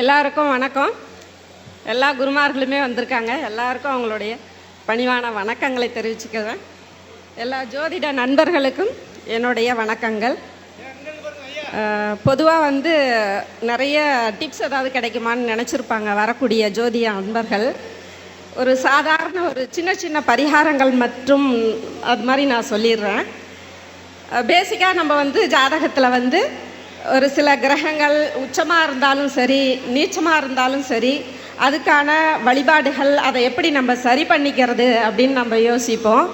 எல்லாருக்கும் வணக்கம். எல்லா குருமார்களுமே வந்திருக்காங்க. எல்லாருக்கும் அவங்களுடைய பணிவான வணக்கங்களை தெரிவிச்சுக்கிறேன். எல்லா ஜோதிட நண்பர்களுக்கும் என்னுடைய வணக்கங்கள். பொதுவாக வந்து நிறைய டிப்ஸ் ஏதாவது கிடைக்குமான்னு நினச்சிருப்பாங்க வரக்கூடிய ஜோதிட நண்பர்கள். ஒரு சாதாரண ஒரு சின்ன சின்ன பரிகாரங்கள் மற்றும் அது மாதிரி நான் சொல்லிடுறேன். பேசிக்காக நம்ம வந்து ஜாதகத்தில் வந்து ஒரு சில கிரகங்கள் உச்சமாக இருந்தாலும் சரி நீச்சமாக இருந்தாலும் சரி அதுக்கான வழிபாடுகள் அதை எப்படி நம்ம சரி பண்ணிக்கிறது அப்படின்னு நம்ம யோசிப்போம்.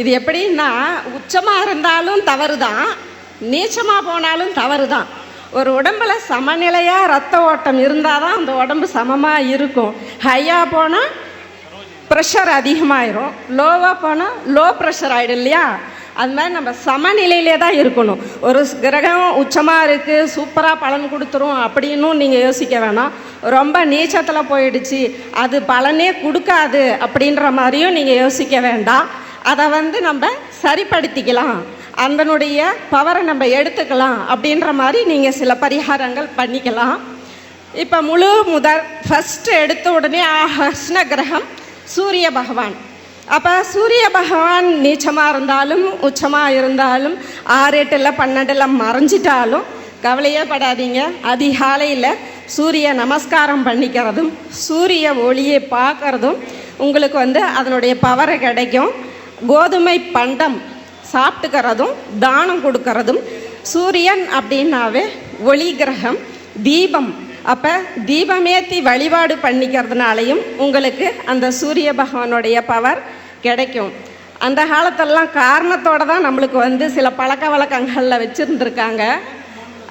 இது எப்படின்னா உச்சமாக இருந்தாலும் தவறு தான் நீச்சமாக போனாலும் தவறு தான் ஒரு உடம்புல சமநிலையாக ரத்த ஓட்டம் இருந்தால் தான் அந்த உடம்பு சமமாக இருக்கும். ஹையாக போனால் ப்ரெஷர் அதிகமாயிரும். லோவாக போனால் லோ ப்ரெஷர் ஆகிடும் இல்லையா? அது மாதிரி நம்ம சமநிலையிலே தான் இருக்கணும். ஒரு கிரகம் உச்சமாக இருக்குது சூப்பராக பலன் கொடுத்துரும் அப்படின்னும் நீங்கள் யோசிக்க வேணாம். ரொம்ப நீச்சத்தில் போயிடுச்சு அது பலனே கொடுக்காது அப்படின்ற மாதிரியும் நீங்கள் யோசிக்க வேண்டாம். அதை வந்து நம்ம சரிப்படுத்திக்கலாம். அதனுடைய பவரை நம்ம எடுத்துக்கலாம் அப்படின்ற மாதிரி நீங்கள் சில பரிகாரங்கள் பண்ணிக்கலாம். இப்போ முழு முதல் ஃபஸ்ட்டு எடுத்த உடனே ஆஹஸ்ன கிரகம் சூரிய பகவான். அப்போ சூரிய பகவான் நீச்சமாக இருந்தாலும் உச்சமாக இருந்தாலும் ஆறு எட்டில் பன்னெண்டில் மறைஞ்சிட்டாலும் கவலையே படாதீங்க. அதிகாலையில் சூரிய நமஸ்காரம் பண்ணிக்கிறதும் சூரிய ஒளியை பார்க்கறதும் உங்களுக்கு வந்து அதனுடைய பவரை கிடைக்கும். கோதுமை பண்டம் சாப்பிட்டுக்கிறதும் தானம் கொடுக்கறதும் சூரியன் அப்படின்னாவே ஒளி கிரகம் தீபம். அப்போ தீபமேத்தி வழிபாடு பண்ணிக்கிறதுனாலையும் உங்களுக்கு அந்த சூரிய பகவானுடைய பவர் கிடைக்கும். அந்த காலத்திலலாம் காரணத்தோடு தான் நம்மளுக்கு வந்து சில பழக்க வழக்கங்களில் வச்சுருந்துருக்காங்க.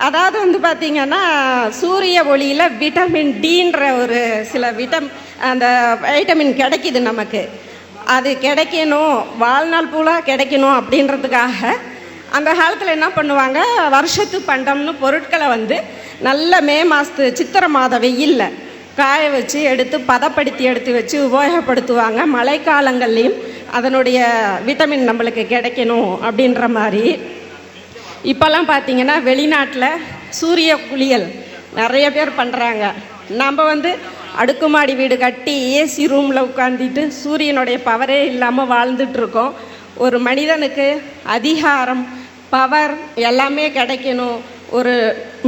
அதாவது வந்து பார்த்திங்கன்னா சூரிய ஒளியில் விட்டமின் டின்ற ஒரு சில விட்டம் அந்த வைட்டமின் கிடைக்கிது நமக்கு. அது கிடைக்கணும் வாழ்நாள் பூலாக கிடைக்கணும் அப்படின்றதுக்காக அந்த காலத்தில் என்ன பண்ணுவாங்க? வருஷத்து பண்டம்னு பொருட்களை வந்து நல்ல மே மாதத்து சித்திரை மாத வெயில்ல காய வச்சு எடுத்து பதப்படுத்தி எடுத்து வச்சு உபயோகப்படுத்துவாங்க. மழைக்காலங்கள்லேயும் அதனுடைய விட்டமின் நம்மளுக்கு கிடைக்கணும் அப்படின்ற மாதிரி. இப்போல்லாம் பார்த்தீங்கன்னா வெளிநாட்டில் சூரிய குளியல் நிறைய பேர் பண்ணுறாங்க நம்ம வந்து அடுக்குமாடி வீடு கட்டி ஏசி ரூமில் உட்காந்துட்டு சூரியனுடைய பவரே இல்லாமல் வாழ்ந்துட்டுருக்கோம் ஒரு மனிதனுக்கு அதிகாரம் பவர் எல்லாமே கிடைக்கணும். ஒரு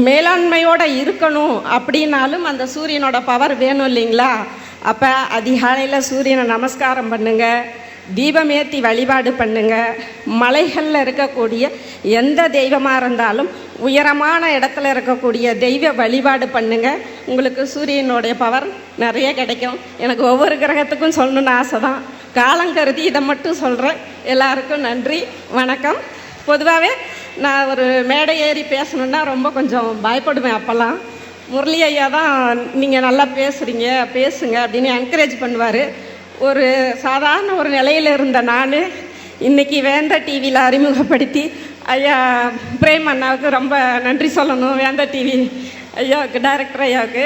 மேலாண்மையோடு இருக்கணும் அப்படின்னாலும் அந்த சூரியனோட பவர் வேணும் இல்லைங்களா? அப்போ அதிகாலையில் சூரியனை நமஸ்காரம் பண்ணுங்கள் தீபமேத்தி வழிபாடு பண்ணுங்கள் மலைகளில் இருக்கக்கூடிய எந்த தெய்வமாக இருந்தாலும் உயரமான இடத்துல இருக்கக்கூடிய தெய்வ வழிபாடு பண்ணுங்கள் உங்களுக்கு சூரியனுடைய பவர் நிறைய கிடைக்கும். எனக்கு ஒவ்வொரு கிரகத்துக்கும் சொல்லணும்னு ஆசை தான் காலம் கருதி இதை மட்டும் சொல்கிறேன் எல்லாருக்கும் நன்றி. வணக்கம். பொதுவாகவே நான் ஒரு மேடை ஏறி பேசணுன்னா ரொம்ப கொஞ்சம் பயப்படுவேன் அப்போல்லாம். முரளி ஐயா தான் நீங்கள் நல்லா பேசுகிறீங்க பேசுங்க அப்படின்னு என்கரேஜ் பண்ணுவார். ஒரு சாதாரண ஒரு நிலையில் இருந்த நான் இன்றைக்கி வேந்த டிவியில் அறிமுகப்படுத்தி ஐயா பிரேம் அண்ணாவுக்கு ரொம்ப நன்றி சொல்லணும் வேந்த டிவி ஐயாவுக்கு டைரக்டர் ஐயாவுக்கு.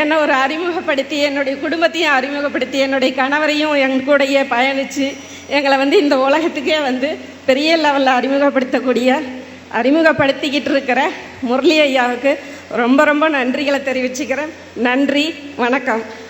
என்னை ஒரு அறிமுகப்படுத்தி என்னுடைய குடும்பத்தையும் அறிமுகப்படுத்தி என்னுடைய கணவரையும் என் கூடையே பயணித்து எங்களை வந்து இந்த உலகத்துக்கே வந்து பெரிய லெவலில் அறிமுகப்படுத்தக்கூடிய அறிமுகப்படுத்திக்கிட்டு இருக்கிற முரளி ஐயாவுக்கு ரொம்ப ரொம்ப நன்றிகளை தெரிவிச்சுக்கிறேன். நன்றி வணக்கம்.